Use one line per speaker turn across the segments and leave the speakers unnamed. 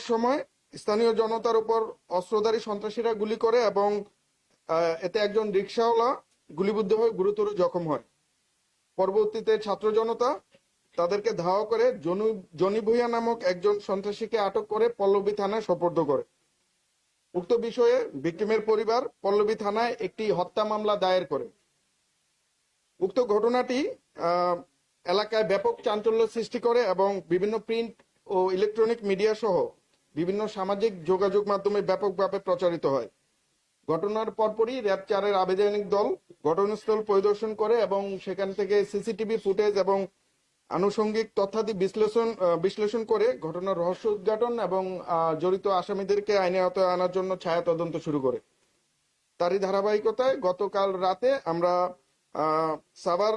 যাওয়ার সময় স্থানীয় জনতার উপর অস্ত্রধারী সন্ত্রাসীরা গুলি করে এবং এতে একজন রিক্সাওয়ালা গুলিবিদ্ধ হয়ে গুরুতর জখম হয়। পরবর্তীতে ছাত্র জনতা তাদেরকে ধাওয়া করে জনু, জনি ভুইয়া নামক একজন সন্ত্রাসীকে আটক করে পল্লবী থানায় সোপর্দ করে। উক্ত বিষয়ে ভিক্টিমের পরিবার পল্লবী থানায় একটি হত্যা মামলা দায়ের করে। উক্ত ঘটনাটি এলাকায় ব্যাপক চাঞ্চল্য সৃষ্টি করে এবং বিভিন্ন প্রিন্ট ও ইলেকট্রনিক মিডিয়া সহ বিভিন্ন সামাজিক যোগাযোগ মাধ্যমে ব্যাপকভাবে প্রচারিত হয়। ঘটনার পরপরই র্যাব চারের আবেদনিক দল ঘটনাস্থল পরিদর্শন করে এবং সেখান থেকে সিসিটিভি ফুটেজ এবং আনুষঙ্গিক তথ্যাদি বিশ্লেষণ বিশ্লেষণ করে ঘটনার রহস্য উদ্ঘাটন এবং জড়িত আসামিদেরকে আইনে আওতায় আনার জন্য ছায়া তদন্ত শুরু করে। তারই ধারাবাহিকতায় গতকাল রাতে আমরা সাভার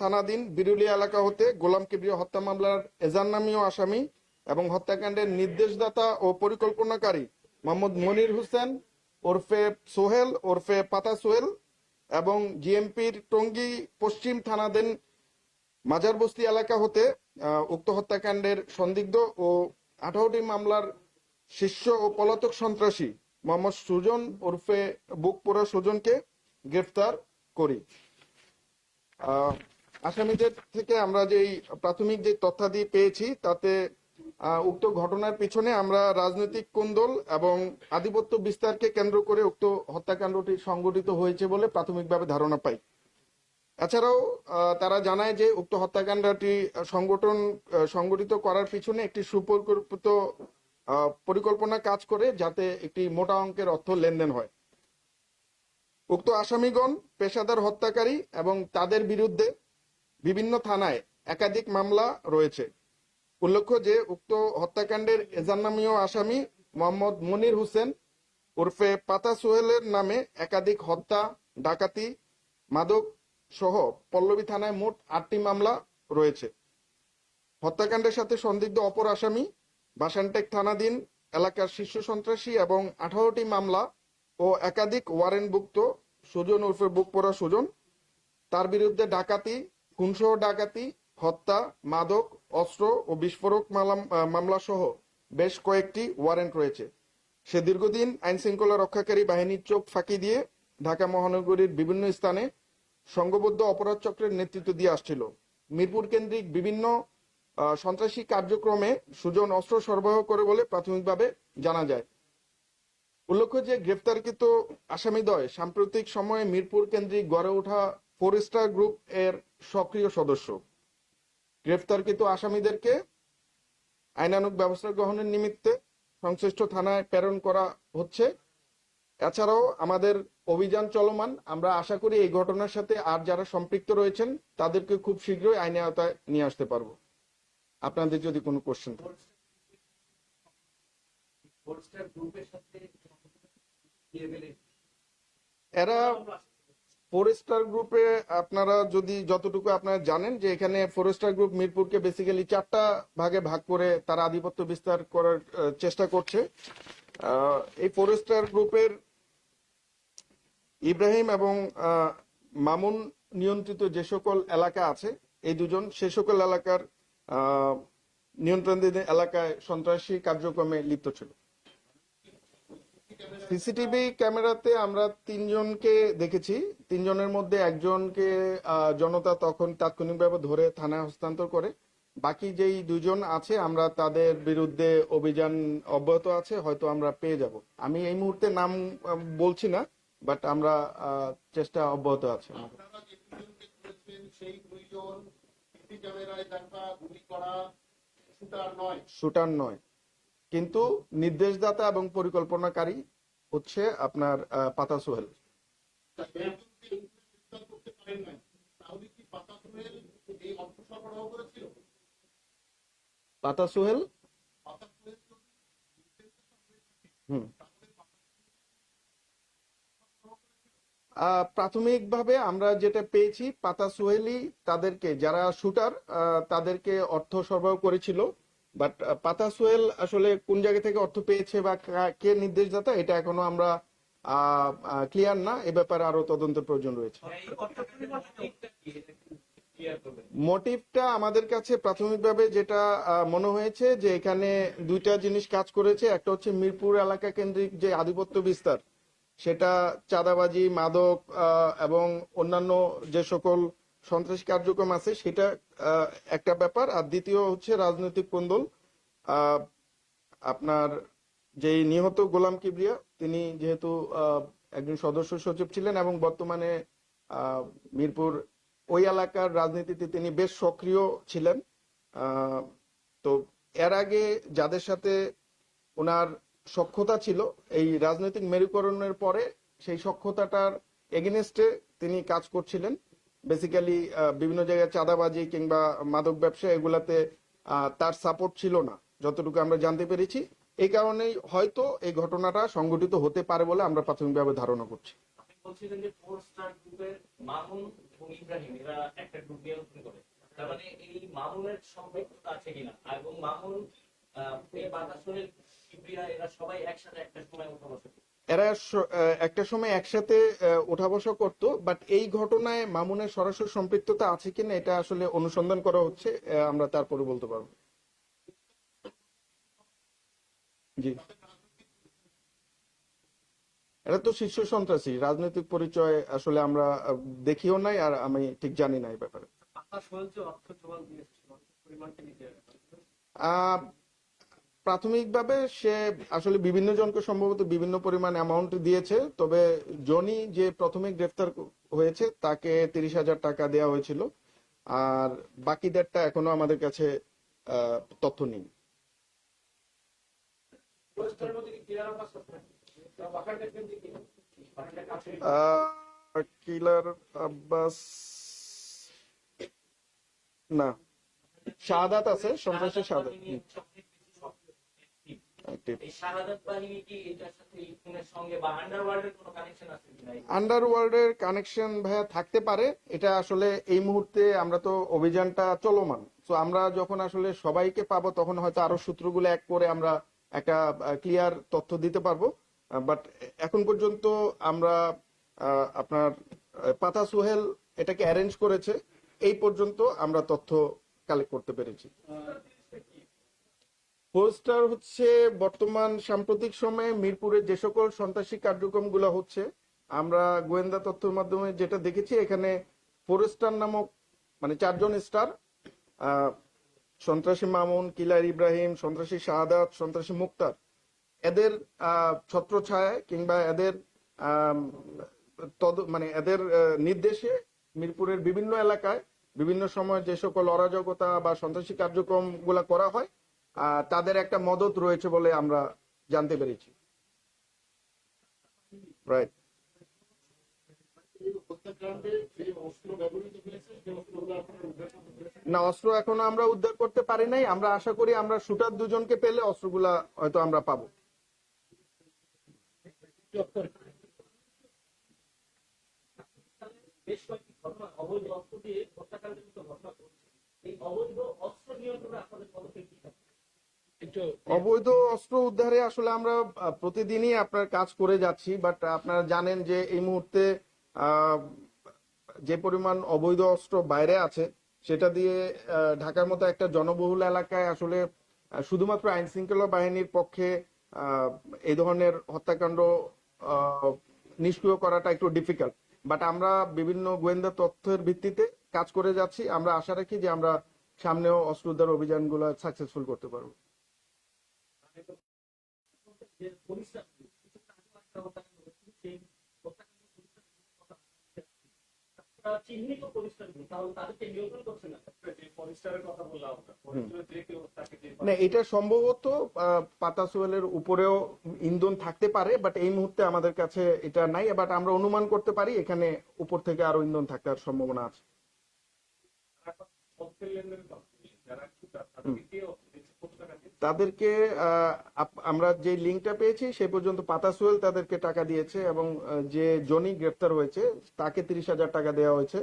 থানাধীন বিরুলিয়া এলাকা হতে গোলাম কিবরিয়া হত্যা মামলার এজান নামীয় আসামি এবং হত্যাকাণ্ডের নির্দেশদাতা ও পরিকল্পনাকারী মোহাম্মদ মনির হোসেন ওরফে সোহেল, ওরফে পাতা সোহেল এবং জিএমপির টঙ্গী পশ্চিম থানাধীন মাজারবস্তি এলাকা হতে উক্ত হত্যাকাণ্ডের সন্দিগ্ধ ও আঠারোটি মামলার শীর্ষ ও পলাতক সন্ত্রাসী মোহাম্মদ সুজন ওরফে বুকপোড়া সুজনকে গ্রেফতার করি। আসামিদের থেকে আমরা যেই প্রাথমিক যে তথ্যাদি পেয়েছি, তাতে উক্ত ঘটনার পিছনে আমরা রাজনৈতিক কোন্দল এবং আধিপত্য বিস্তারকে কেন্দ্র করে উক্ত হত্যাকাণ্ডটি সংগঠিত হয়েছে বলে প্রাথমিকভাবে ধারণা পাই। এছাড়াও তারা জানায় যে উক্ত হত্যাকাণ্ডটি সংগঠন সংগঠিত করার পিছনে একটি সুপরিকল্পিত পরিকল্পনা কাজ করে যাতে একটি মোটা অঙ্কের অর্থ লেনদেন হয়। উক্ত আসামিগণ পেশাদার হত্যাকারী এবং তাদের বিরুদ্ধে বিভিন্ন থানায় একাধিক মামলা রয়েছে। উল্লেখ্য যে, উক্ত হত্যাকাণ্ডের এজান্নামীয় আসামি মোহাম্মদ মনির হোসেন ওরফে পাতা সোহেলের নামে একাধিক হত্যা, ডাকাতি, মাদক সহ পল্লবী থানায় মোট আটটি মামলা রয়েছে। হত্যাকাণ্ডের সাথে সন্দিগ্ধ অপর আসামি বাসানটেক থানাধীন এলাকার শীর্ষ সন্ত্রাসী এবং আঠারোটি মামলা ও একাধিক ওয়ারেন্টভুক্ত সুজন ওরফে বুক পড়া সুজন তার বিরুদ্ধে ডাকাতি, খুনসহ ডাকাতি হত্যা, মাদক, অস্ত্র ও বিস্ফোরক মামলা সহ বেশ কয়েকটি ওয়ারেন্ট রয়েছে। সে দীর্ঘদিন আইন শৃঙ্খলা রক্ষাকারী বাহিনীর চোখ ফাঁকি দিয়ে ঢাকা মহানগরীর বিভিন্ন স্থানে সংঘবদ্ধ অপরাধ চক্রের নেতৃত্ব দিয়ে আসছিল। মিরপুর কেন্দ্রিক বিভিন্ন সন্ত্রাসী কার্যক্রমে সুজন অস্ত্র সরবরাহ করে বলে প্রাথমিকভাবে জানা যায়। উল্লেখ্য যে গ্রেফতারকৃত আসামিদ্বয় সাম্প্রতিক সময়ে মিরপুর কেন্দ্রিক গড়ে ওঠা ফোর স্টার গ্রুপ এর সক্রিয় সদস্য। গ্রেফতারকৃত আসামিদেরকে আইনানুগ ব্যবস্থা গ্রহণের নিমিত্তে সংশ্লিষ্ট থানায় প্রেরণ করা হচ্ছে। এছাড়াও আমাদের অভিযান চলমান। আমরা আশা করি এই ঘটনার সাথে আর যারা সম্পৃক্ত রয়েছেন, তাদেরকে খুব শীঘ্রই আইনে আওতায় নিয়ে আসতে পারব। আপনাদের যদি কোনো কোশ্চেন থাকে।
ফোরস্টার
ফোরেস্টার গ্রুপে আপনারা যদি যতটুকু আপনারা জানেন যে এখানে ফোরেস্টার গ্রুপ মিরপুরকে বেসিক্যালি চারটা ভাগে ভাগ করে তারা আধিপত্য বিস্তার করার চেষ্টা করছে। এই ফোরেস্টার গ্রুপের ইব্রাহিম এবং মামুন নিয়ন্ত্রিত যে সকল এলাকা আছে, এই দুজন, সে সকল এলাকার নিয়ন্ত্রণাধীন এলাকায় সন্ত্রাসী কার্যক্রমে লিপ্ত ছিল। সিসিটিভি ক্যামেরাতে আমরা তিনজনকে দেখেছি। তিনজনের মধ্যে একজনকে জনতা তখন তাৎক্ষণিকভাবে ধরে থানায় হস্তান্তর করে। বাকি যেই দুজন আছে আমরা তাদের বিরুদ্ধে অভিযান অব্যাহত আছে হয়তো আমরা পেয়ে যাব। আমি এই মুহূর্তে নাম বলছি না বাট আমরা চেষ্টা অব্যাহত আছে।
শুটার নয়।
কিন্তু নির্দেশদাতা এবং পরিকল্পনাকারী হচ্ছে আপনার পাতা সোহেল।
পাতা সোহেল?
হুম। প্রাথমিকভাবে আমরা যেটা পেয়েছি, পাতা সোহেলি তাদেরকে, যারা শুটার তাদেরকে অর্থ সরবরাহ করেছিল। বাট পাতা সোহেল আসলে কোন জায়গা থেকে অর্থ পেয়েছে বা কা- নির্দেশদাতা এটা এখনও আমরা ক্লিয়ার না। এ ব্যাপারে আরও তদন্তের প্রয়োজন রয়েছে। মোটিভটা আমাদের কাছে প্রাথমিকভাবে যেটা মনে হয়েছে যে এখানে দুইটা জিনিস কাজ করেছে। একটা হচ্ছে মিরপুর এলাকা কেন্দ্রিক যে আধিপত্য বিস্তার সেটা চাঁদাবাজি মাদক এবং অন্যান্য যে সকল সন্ত্রাসী কার্যক্রম আছে, সেটা একটা ব্যাপার। আর দ্বিতীয় হচ্ছে রাজনৈতিক কোন্দল। আপনার যেই নিহত গোলাম কিবরিয়া, তিনি যেহেতু একজন সদস্য সচিব ছিলেন এবং বর্তমানে মিরপুর ওই এলাকার রাজনীতিতে তিনি বেশ সক্রিয় ছিলেন। তো এর আগে যাদের সাথে ওনার সক্ষতা ছিল, এই রাজনৈতিক মেরুকরণের পরে সেই সক্ষতাটার এগেনস্টে তিনি কাজ করছিলেন। বেসিক্যালি বিভিন্ন জায়গায় চাঁদাবাজি কিংবা মাদক ব্যবসা এগুলাতে তার সাপোর্ট ছিল না, যতটুকু আমরা জানতে পেরেছি। এই কারণেই হয়তো এই ঘটনাটা সংঘটিত হতে পারে বলে আমরা প্রাথমিকভাবে ধারণা করছি।
মানে এরা সবাই একসাথে একটা সময়
এরা একটা সময় একসাথে ওঠা বসা করতো বাট এই ঘটনায় মামুনের সরাসরি সম্পৃক্ততা আছে কিনা এটা আসলে অনুসন্ধান করা হচ্ছে আমরা তারপরে বলতে পারব। জি। এটা তো শীর্ষ সন্ত্রাসী রাজনৈতিক পরিচয় আসলে আমরা দেখিও নাই আর আমি ঠিক জানি না এই ব্যাপারে। আহ, প্রাথমিকভাবে সে আসলে বিভিন্ন জনকে সম্ভবত বিভিন্ন পরিমাণ অ্যামাউন্ট দিয়েছে, তবে জনি যে প্রথমে গ্রেফতার হয়েছে তাকে তিরিশ হাজার টাকা দেওয়া হয়েছিল, আর বাকিদেরটা এখনও আমাদের কাছে তথ্য নেই। কিলার আব্বাস, না, শাহাদাত আছে, সন্ত্রাসী শাহাদাত
আন্ডারওয়ার্ল্ডের কোনো কানেকশন
ভাইয়া থাকতে পারে। এটা আসলে এই মুহূর্তে আমরা তো অভিযানটা চলমান। তো আমরা যখন আসলে সবাইকে পাবো তখন হয়তো আরও সূত্রগুলো এক করে আমরা একটা ক্লিয়ার তথ্য দিতে পারব। বাট এখন পর্যন্ত আমরা আপনার পাতা সোহেল এটাকে অ্যারেঞ্জ করেছে। এই পর্যন্ত আমরা তথ্য কালেক্ট করতে পেরেছি। পোস্টার হচ্ছে বর্তমান সাম্প্রতিক সময়ে মিরপুরে যে সকল সন্ত্রাসী কার্যক্রমগুলো হচ্ছে আমরা গোয়েন্দা তথ্যের মাধ্যমে যেটা দেখেছি এখানে ফোরেস্টার নামক মানে চারজন স্টার সন্ত্রাসী মামুন কিলার ইব্রাহিম সন্ত্রাসী শাহাদাত সন্ত্রাসী মুক্তার এদের আহ, ছত্রছায়ায় কিংবা এদের তদ মানে এদের নির্দেশে মিরপুরের বিভিন্ন এলাকায় বিভিন্ন সময় যে সকল অরাজকতা বা সন্ত্রাসী কার্যক্রমগুলা করা হয় তাদের একটা মদত রয়েছে বলে আমরা জানতে পেরেছি? না, অস্ত্র এখনও আমরা উদ্ধার করতে পারি নাই। আমরা আশা করি আমরা শুটার দুজনকে পেলে অস্ত্রগুলা হয়তো আমরা পাবো।
বেশ কয়েকটি ঘটনা, অবৈধ অস্ত্র দিয়ে হত্যাকাণ্ডের মতো ঘটনা ঘটছে। এই অবৈধ অস্ত্র নিয়ন্ত্রণে আপনাদের পদক্ষেপ কি থাকবে?
অবৈধ অস্ত্র উদ্ধারে আসলে আমরা প্রতিদিনই আপনার কাজ করে যাচ্ছি বাট আপনারা জানেন যে এই মুহূর্তে যে পরিমাণ অবৈধ অস্ত্র বাইরে আছে, সেটা দিয়ে ঢাকার মতো একটা জনবহুল এলাকায় আসলে শুধুমাত্র আইন শৃঙ্খলা বাহিনীর পক্ষে এই ধরনের হত্যাকাণ্ড নিষ্ক্রিয় করাটা একটু ডিফিকাল্ট বাট আমরা বিভিন্ন গোয়েন্দা তথ্যের ভিত্তিতে কাজ করে যাচ্ছি। আমরা আশা রাখি যে আমরা সামনেও অস্ত্র উদ্ধার অভিযানগুলো সাকসেসফুল করতে পারব।
চিহ্নিত পরিষ্কার তাহলে তাদেরকে নিয়ন্ত্রণ করছে না
এটা সম্ভবত পাতা সোয়েলের উপরেও ইন্ধন থাকতে পারে বাট এই মুহূর্তে আমাদের কাছে এটা নাই বাট আমরা অনুমান করতে পারি এখানে উপর থেকে আরও ইন্ধন থাকার সম্ভাবনা আছে।
তাদেরকে
আমরা যে লিঙ্কটা পেয়েছি সে পর্যন্ত পাতা সোয়েল তাদেরকে টাকা দিয়েছে এবং যে জনি গ্রেফতার হয়েছে তাকে তিরিশ হাজার টাকা দেওয়া হয়েছে।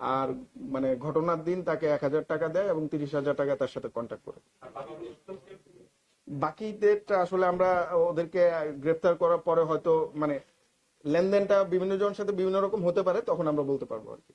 আর মানে ঘটনার দিন তাকে এক হাজার টাকা দেয় এবং তিরিশ হাজার টাকা তার সাথে কন্ট্যাক্ট করে। বাকিদেরটা আসলে আমরা ওদেরকে গ্রেফতার করার পরে হয়তো মানে লেনদেনটা বিভিন্ন জনের সাথে বিভিন্ন রকম হতে পারে তখন আমরা বলতে পারব আর কি।